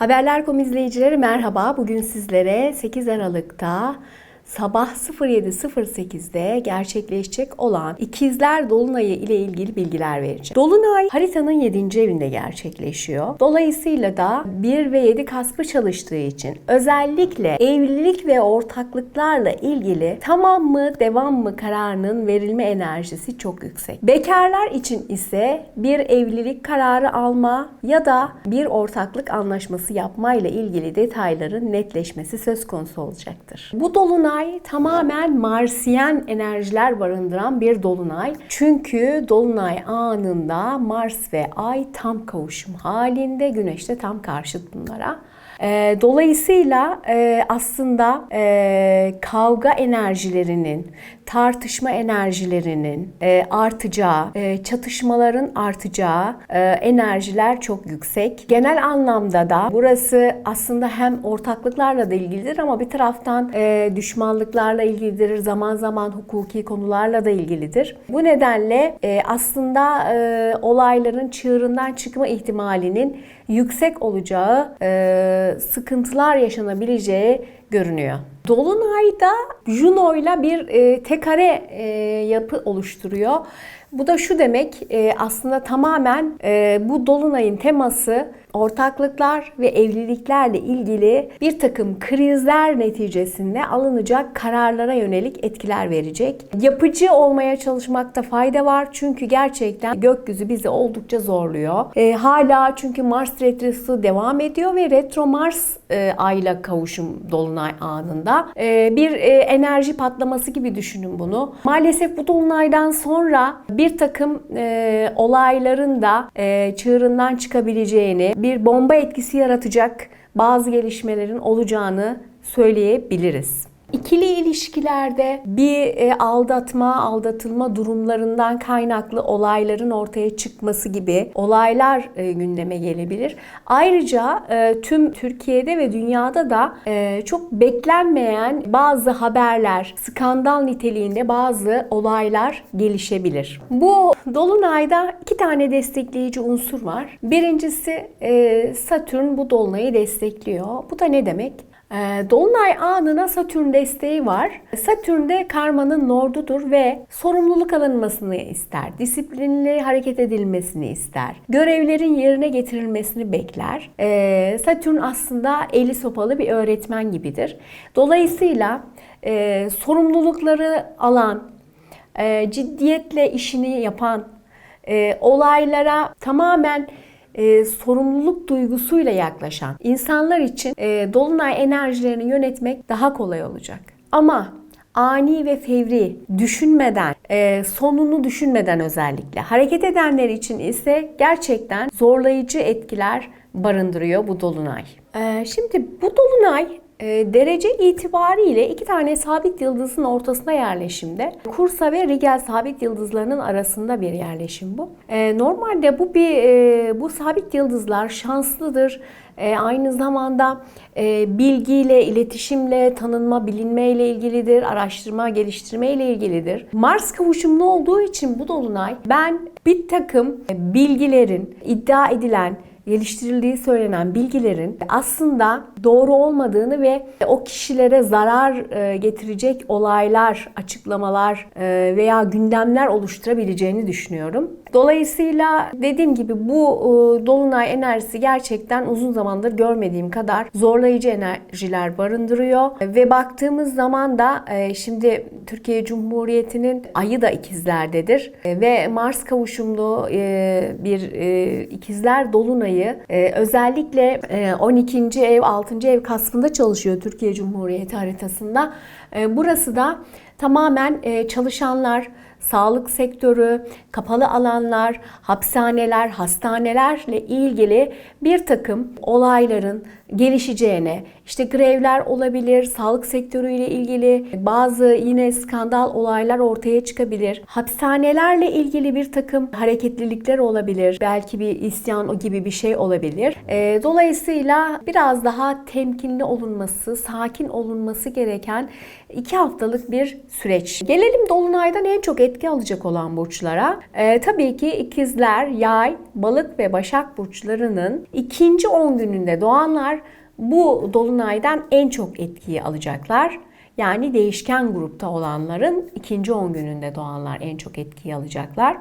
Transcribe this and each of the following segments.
Haberler.com izleyicileri merhaba. Bugün sizlere 8 Aralık'ta sabah 07.08'de gerçekleşecek olan ikizler Dolunayı ile ilgili bilgiler vereceğim. Dolunay haritanın 7. evinde gerçekleşiyor. Dolayısıyla da 1 ve 7 kaspı çalıştığı için özellikle evlilik ve ortaklıklarla ilgili tamam mı devam mı kararının verilme enerjisi çok yüksek. Bekarlar için ise bir evlilik kararı alma ya da bir ortaklık anlaşması yapma ile ilgili detayların netleşmesi söz konusu olacaktır. Bu dolunay tamamen Marsiyen enerjiler barındıran bir dolunay. Çünkü dolunay anında Mars ve Ay tam kavuşum halinde, Güneş de tam karşıt bunlara. Ee, Dolayısıyla e, aslında e, kavga enerjilerinin, tartışma enerjilerinin e, artacağı, e, çatışmaların artacağı e, enerjiler çok yüksek. Genel anlamda da burası aslında hem ortaklıklarla da ilgilidir ama bir taraftan e, düşmanlıklarla ilgilidir, zaman zaman hukuki konularla da ilgilidir. Bu nedenle e, aslında e, olayların çığırından çıkma ihtimalinin yüksek olacağı, e, sıkıntılar yaşanabileceği görünüyor. Dolunay'da Juno ile bir e, tekare e, yapı oluşturuyor. Bu da şu demek e, aslında tamamen e, bu dolunayın teması ortaklıklar ve evliliklerle ilgili bir takım krizler neticesinde alınacak kararlara yönelik etkiler verecek. Yapıcı olmaya çalışmakta fayda var çünkü gerçekten gökyüzü bizi oldukça zorluyor. E, hala çünkü Mars retrosu devam ediyor ve retro Mars e, ayla kavuşum dolunay anında e, bir e, enerji patlaması gibi düşünün bunu. Maalesef bu dolunaydan sonra bir takım e, olayların da e, çığırından çıkabileceğini, bir bomba etkisi yaratacak bazı gelişmelerin olacağını söyleyebiliriz. İkili ilişkilerde bir e, aldatma, aldatılma durumlarından kaynaklı olayların ortaya çıkması gibi olaylar e, gündeme gelebilir. Ayrıca e, tüm Türkiye'de ve dünyada da çok beklenmeyen bazı haberler, skandal niteliğinde bazı olaylar gelişebilir. Bu dolunayda iki tane destekleyici unsur var. Birincisi Satürn bu dolunayı destekliyor. Bu da ne demek? Ee, Dolunay anına Satürn desteği var. Satürn de karmanın lordudur ve sorumluluk alınmasını ister. Disiplinli hareket edilmesini ister. Görevlerin yerine getirilmesini bekler. Ee, Satürn aslında eli sopalı bir öğretmen gibidir. Dolayısıyla e, sorumlulukları alan, e, ciddiyetle işini yapan, e, olaylara tamamen e, sorumluluk duygusuyla yaklaşan insanlar için e, dolunay enerjilerini yönetmek daha kolay olacak. Ama ani ve fevri düşünmeden, e, sonunu düşünmeden özellikle hareket edenler için ise gerçekten zorlayıcı etkiler barındırıyor bu dolunay. E, şimdi bu dolunay derece itibariyle iki tane sabit yıldızın ortasına yerleşimde. Kursa ve Rigel sabit yıldızlarının arasında bir yerleşim bu. E, normalde bu bir e, bu sabit yıldızlar şanslıdır. aynı zamanda bilgiyle, iletişimle, tanınma, bilinmeyle ilgilidir. Araştırma, geliştirme ile ilgilidir. Mars kavuşumlu olduğu için bu dolunay ben bir takım bilgilerin iddia edilen geliştirildiği söylenen bilgilerin aslında doğru olmadığını ve o kişilere zarar e, getirecek olaylar, açıklamalar e, veya gündemler oluşturabileceğini düşünüyorum. Dolayısıyla dediğim gibi bu e, dolunay enerjisi gerçekten uzun zamandır görmediğim kadar zorlayıcı enerjiler barındırıyor ve baktığımız zaman da şimdi Türkiye Cumhuriyeti'nin ayı da ikizlerdedir ve Mars kavuşumlu bir ikizler dolunayı dolayı e, özellikle e, 12. ev, 6. ev kasfında çalışıyor Türkiye Cumhuriyeti haritasında. E, burası da tamamen e, çalışanlar, sağlık sektörü, kapalı alanlar, hapishaneler, hastanelerle ilgili bir takım olayların gelişeceğine, işte grevler olabilir, sağlık sektörüyle ilgili bazı yine skandal olaylar ortaya çıkabilir. Hapishanelerle ilgili bir takım hareketlilikler olabilir. Belki bir isyan gibi bir şey olabilir. E, dolayısıyla biraz daha temkinli olunması, sakin olunması gereken iki haftalık bir süreç. Gelelim Dolunay'dan en çok etki alacak olan burçlara e, tabii ki ikizler, yay, balık ve başak burçlarının ikinci 10 gününde doğanlar bu dolunaydan en çok etkiyi alacaklar. Yani değişken grupta olanların ikinci 10 gününde doğanlar en çok etkiyi alacaklar.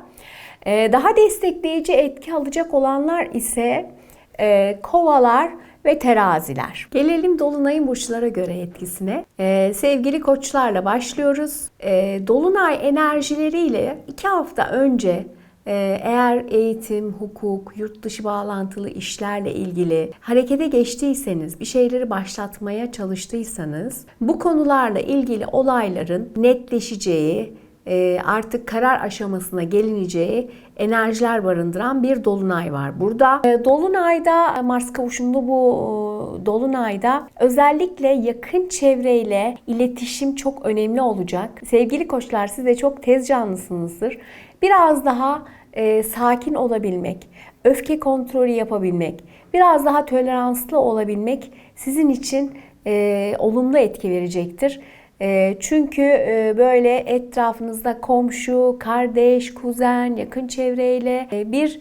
E, daha destekleyici etki alacak olanlar ise e, kovalar ve teraziler. Gelelim Dolunay'ın burçlara göre etkisine. Ee, sevgili koçlarla başlıyoruz. Ee, Dolunay enerjileriyle iki hafta önce e, eğer eğitim, hukuk, yurt dışı bağlantılı işlerle ilgili harekete geçtiyseniz, bir şeyleri başlatmaya çalıştıysanız bu konularla ilgili olayların netleşeceği, artık karar aşamasına gelineceği enerjiler barındıran bir dolunay var burada. E, dolunayda Mars kavuşumlu bu e, dolunayda özellikle yakın çevreyle iletişim çok önemli olacak. Sevgili koçlar siz de çok tez canlısınızdır. Biraz daha e, sakin olabilmek, öfke kontrolü yapabilmek, biraz daha toleranslı olabilmek sizin için e, olumlu etki verecektir. E, çünkü e, böyle etrafınızda komşu, kardeş, kuzen, yakın çevreyle e, bir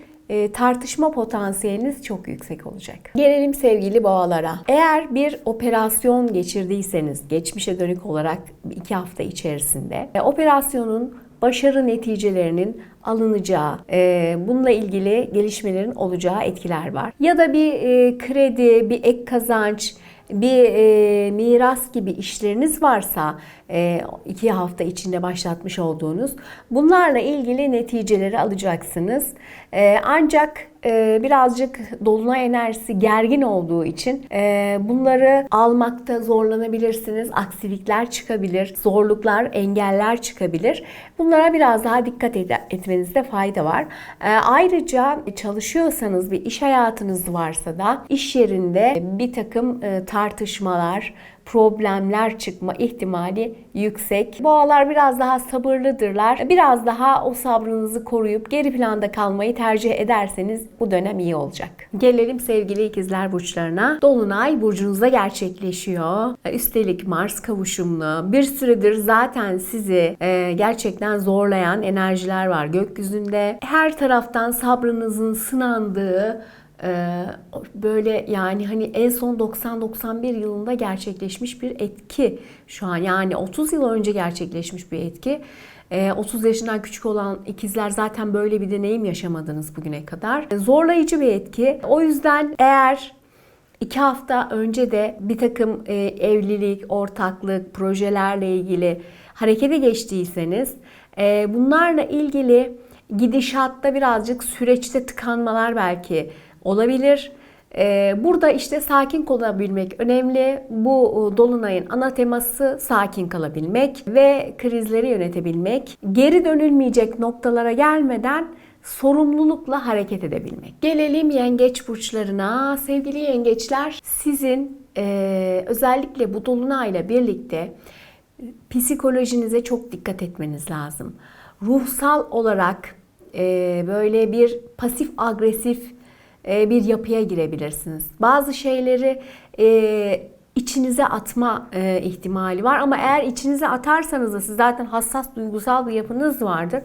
tartışma potansiyeliniz çok yüksek olacak. Gelelim sevgili boğalara. Eğer bir operasyon geçirdiyseniz geçmişe dönük olarak iki hafta içerisinde operasyonun başarı neticelerinin alınacağı, bununla ilgili gelişmelerin olacağı etkiler var. Ya da bir kredi, bir ek kazanç, bir e, miras gibi işleriniz varsa iki hafta içinde başlatmış olduğunuz bunlarla ilgili neticeleri alacaksınız. E, ancak e, birazcık dolunay enerjisi gergin olduğu için e, bunları almakta zorlanabilirsiniz. Aksilikler çıkabilir, zorluklar, engeller çıkabilir. Bunlara biraz daha dikkat etmenizde fayda var. E, ayrıca çalışıyorsanız bir iş hayatınız varsa da iş yerinde bir takım e, tartışmalar, problemler çıkma ihtimali yüksek. Boğalar biraz daha sabırlıdırlar. Biraz daha o sabrınızı koruyup geri planda kalmayı tercih ederseniz bu dönem iyi olacak. Gelelim sevgili ikizler burçlarına. Dolunay burcunuzda gerçekleşiyor. Üstelik Mars kavuşumlu. Bir süredir zaten sizi e, gerçekten zorlayan enerjiler var gökyüzünde. Her taraftan sabrınızın sınandığı ee, böyle yani hani en son 90-91 yılında gerçekleşmiş bir etki şu an yani 30 yıl önce gerçekleşmiş bir etki. 30 ee, yaşından küçük olan ikizler zaten böyle bir deneyim yaşamadınız bugüne kadar. Ee, zorlayıcı bir etki. O yüzden eğer iki hafta önce de bir takım e, evlilik, ortaklık, projelerle ilgili harekete geçtiyseniz e, bunlarla ilgili gidişatta birazcık süreçte tıkanmalar belki olabilir. Ee, burada işte sakin kalabilmek önemli. Bu e, dolunayın ana teması sakin kalabilmek ve krizleri yönetebilmek. Geri dönülmeyecek noktalara gelmeden sorumlulukla hareket edebilmek. Gelelim yengeç burçlarına. Sevgili yengeçler sizin e, özellikle bu dolunayla birlikte psikolojinize çok dikkat etmeniz lazım. Ruhsal olarak e, böyle bir pasif agresif e, bir yapıya girebilirsiniz. Bazı şeyleri e, içinize atma e, ihtimali var ama eğer içinize atarsanız da siz zaten hassas duygusal bir yapınız vardır.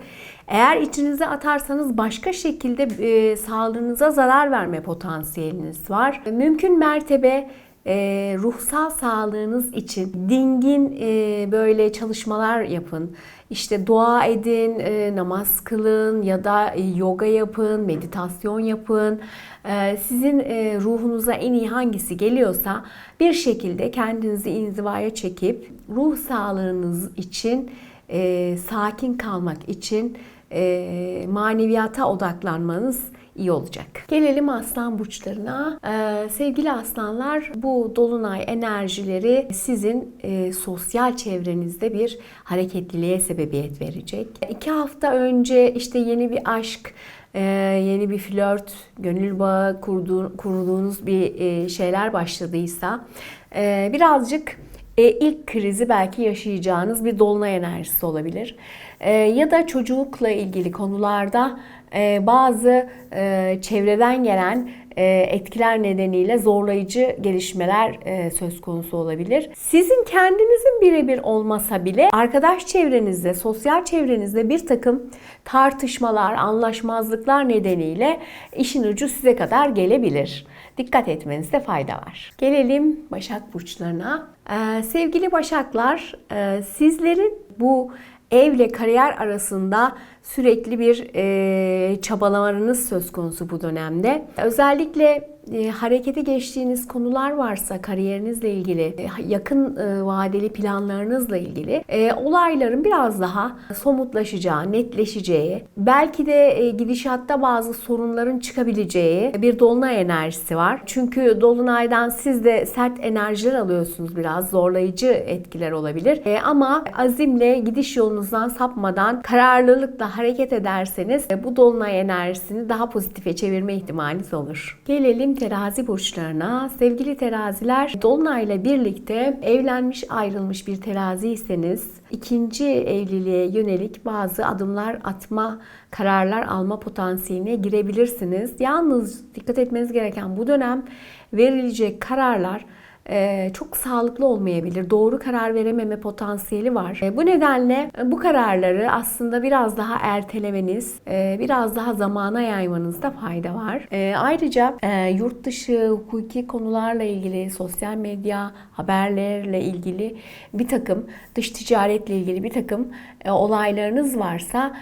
Eğer içinize atarsanız başka şekilde e, sağlığınıza zarar verme potansiyeliniz var. Mümkün mertebe e, ruhsal sağlığınız için dingin e, böyle çalışmalar yapın. İşte dua edin, e, namaz kılın ya da e, yoga yapın, meditasyon yapın. E, sizin e, ruhunuza en iyi hangisi geliyorsa bir şekilde kendinizi inzivaya çekip ruh sağlığınız için e, sakin kalmak için e, maneviyata odaklanmanız iyi olacak. Gelelim aslan burçlarına. Ee, sevgili aslanlar bu dolunay enerjileri sizin e, sosyal çevrenizde bir hareketliliğe sebebiyet verecek. İki hafta önce işte yeni bir aşk, e, yeni bir flört, gönül bağı kurduğu, kurduğunuz bir e, şeyler başladıysa e, birazcık e, ilk krizi belki yaşayacağınız bir dolunay enerjisi olabilir. E, ya da çocukla ilgili konularda bazı e, çevreden gelen e, etkiler nedeniyle zorlayıcı gelişmeler e, söz konusu olabilir. Sizin kendinizin birebir olmasa bile arkadaş çevrenizde, sosyal çevrenizde bir takım tartışmalar, anlaşmazlıklar nedeniyle işin ucu size kadar gelebilir. Dikkat etmenizde fayda var. Gelelim Başak Burçlarına. Ee, sevgili Başaklar, sizlerin bu evle kariyer arasında sürekli bir e, çabalamalarınız söz konusu bu dönemde. Özellikle e, harekete geçtiğiniz konular varsa kariyerinizle ilgili, e, yakın e, vadeli planlarınızla ilgili e, olayların biraz daha somutlaşacağı, netleşeceği, belki de e, gidişatta bazı sorunların çıkabileceği bir dolunay enerjisi var. Çünkü dolunaydan siz de sert enerjiler alıyorsunuz biraz, zorlayıcı etkiler olabilir. E, ama azimle gidiş yolunuzdan sapmadan kararlılıkla hareket ederseniz e, bu dolunay enerjisini daha pozitife çevirme ihtimaliniz olur. Gelelim terazi burçlarına. Sevgili teraziler, dolunayla birlikte evlenmiş ayrılmış bir teraziyseniz ikinci evliliğe yönelik bazı adımlar atma, kararlar alma potansiyeline girebilirsiniz. Yalnız dikkat etmeniz gereken bu dönem verilecek kararlar çok sağlıklı olmayabilir. Doğru karar verememe potansiyeli var. E, bu nedenle bu kararları aslında biraz daha ertelemeniz, e, biraz daha zamana yaymanızda fayda var. Ayrıca yurt dışı hukuki konularla ilgili, sosyal medya haberlerle ilgili bir takım dış ticaretle ilgili bir takım olaylarınız varsa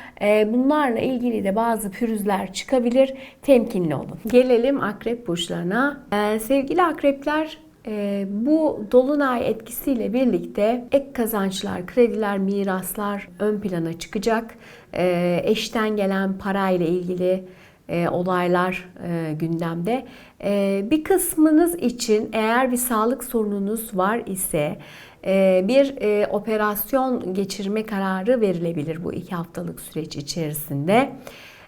bunlarla ilgili de bazı pürüzler çıkabilir. Temkinli olun. Gelelim akrep burçlarına. Sevgili akrepler e, bu dolunay etkisiyle birlikte ek kazançlar, krediler, miraslar ön plana çıkacak. E, eşten gelen parayla ilgili e, olaylar e, gündemde. E, bir kısmınız için eğer bir sağlık sorununuz var ise e, bir e, operasyon geçirme kararı verilebilir bu iki haftalık süreç içerisinde.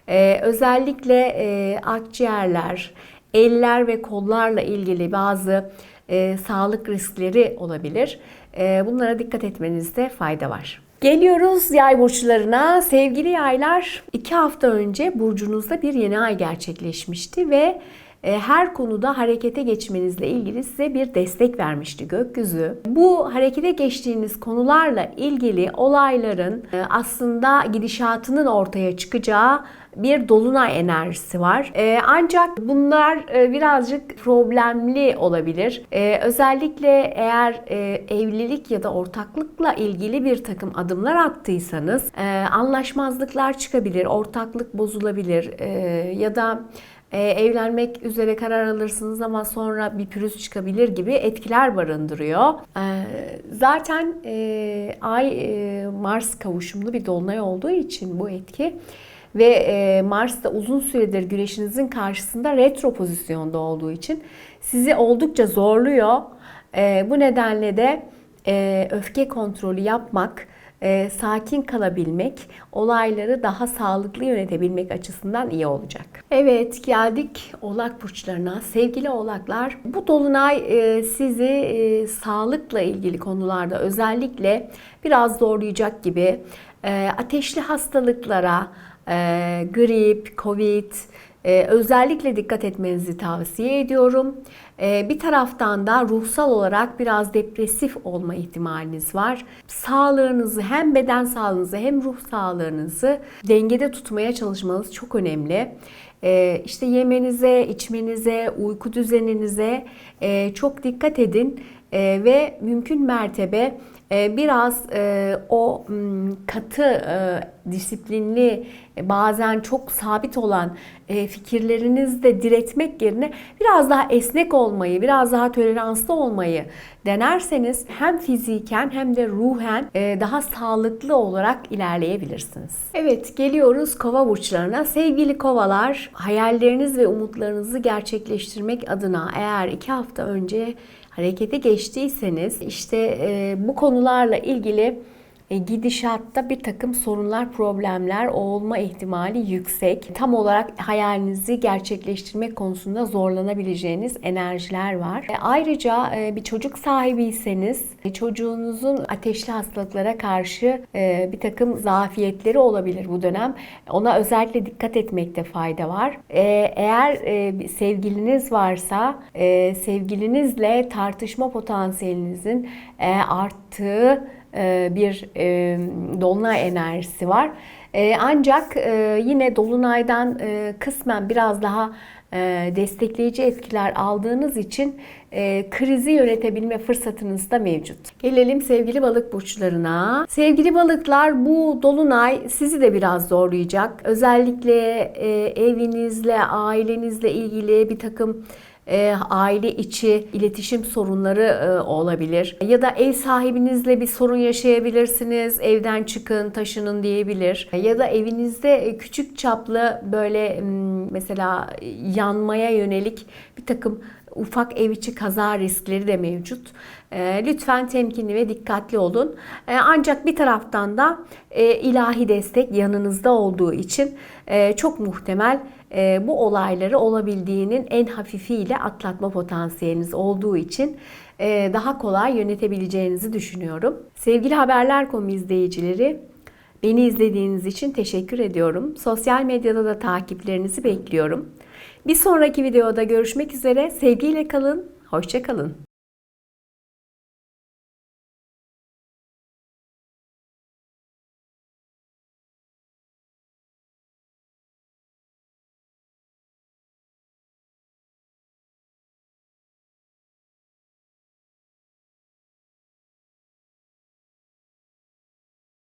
E, özellikle e, akciğerler, eller ve kollarla ilgili bazı e, sağlık riskleri olabilir. E, bunlara dikkat etmenizde fayda var. Geliyoruz yay burçlarına. Sevgili yaylar, iki hafta önce burcunuzda bir yeni ay gerçekleşmişti ve e, her konuda harekete geçmenizle ilgili size bir destek vermişti gökyüzü. Bu harekete geçtiğiniz konularla ilgili olayların e, aslında gidişatının ortaya çıkacağı bir dolunay enerjisi var. Ee, ancak bunlar e, birazcık problemli olabilir. Ee, özellikle eğer e, evlilik ya da ortaklıkla ilgili bir takım adımlar attıysanız e, anlaşmazlıklar çıkabilir, ortaklık bozulabilir e, ya da e, evlenmek üzere karar alırsınız ama sonra bir pürüz çıkabilir gibi etkiler barındırıyor. E, zaten e, Ay e, Mars kavuşumlu bir dolunay olduğu için bu etki ve e, Mars da uzun süredir güneşinizin karşısında retro pozisyonda olduğu için sizi oldukça zorluyor. E, bu nedenle de e, öfke kontrolü yapmak, sakin kalabilmek, olayları daha sağlıklı yönetebilmek açısından iyi olacak. Evet geldik Oğlak burçlarına. Sevgili Oğlaklar, bu dolunay sizi sağlıkla ilgili konularda özellikle biraz zorlayacak gibi ateşli hastalıklara, e, grip, covid e, özellikle dikkat etmenizi tavsiye ediyorum. E, bir taraftan da ruhsal olarak biraz depresif olma ihtimaliniz var. Sağlığınızı hem beden sağlığınızı hem ruh sağlığınızı dengede tutmaya çalışmanız çok önemli. E, işte yemenize, içmenize, uyku düzeninize e, çok dikkat edin e, ve mümkün mertebe ee, biraz e, o katı, e, disiplinli, e, bazen çok sabit olan fikirlerinizde diretmek yerine biraz daha esnek olmayı, biraz daha toleranslı olmayı denerseniz hem fiziken hem de ruhen daha sağlıklı olarak ilerleyebilirsiniz. Evet, geliyoruz kova burçlarına. Sevgili kovalar, hayalleriniz ve umutlarınızı gerçekleştirmek adına eğer iki hafta önce harekete geçtiyseniz işte bu konularla ilgili gidişatta bir takım sorunlar, problemler olma ihtimali yüksek. Tam olarak hayalinizi gerçekleştirmek konusunda zorlanabileceğiniz enerjiler var. E, ayrıca e, bir çocuk sahibiyseniz e, çocuğunuzun ateşli hastalıklara karşı e, bir takım zafiyetleri olabilir bu dönem. Ona özellikle dikkat etmekte fayda var. E, eğer e, sevgiliniz varsa e, sevgilinizle tartışma potansiyelinizin e, arttığı e, bir e, dolunay enerjisi var. E, Ancak e, yine dolunaydan e, kısmen biraz daha e, destekleyici etkiler aldığınız için e, krizi yönetebilme fırsatınız da mevcut. Gelelim sevgili balık burçlarına. Sevgili balıklar bu dolunay sizi de biraz zorlayacak. Özellikle e, evinizle, ailenizle ilgili bir takım e, aile içi iletişim sorunları e, olabilir. Ya da ev sahibinizle bir sorun yaşayabilirsiniz. Evden çıkın, taşının diyebilir. Ya da evinizde e, küçük çaplı böyle mesela yanmaya yönelik bir takım ufak ev içi kaza riskleri de mevcut. E, Lütfen temkinli ve dikkatli olun. E, Ancak bir taraftan da ilahi destek yanınızda olduğu için çok muhtemel bu olayları olabildiğinin en hafifiyle atlatma potansiyeliniz olduğu için e, daha kolay yönetebileceğinizi düşünüyorum. Sevgili Haberler.com izleyicileri, beni izlediğiniz için teşekkür ediyorum. Sosyal medyada da takiplerinizi bekliyorum. Bir sonraki videoda görüşmek üzere. Sevgiyle kalın, hoşça kalın.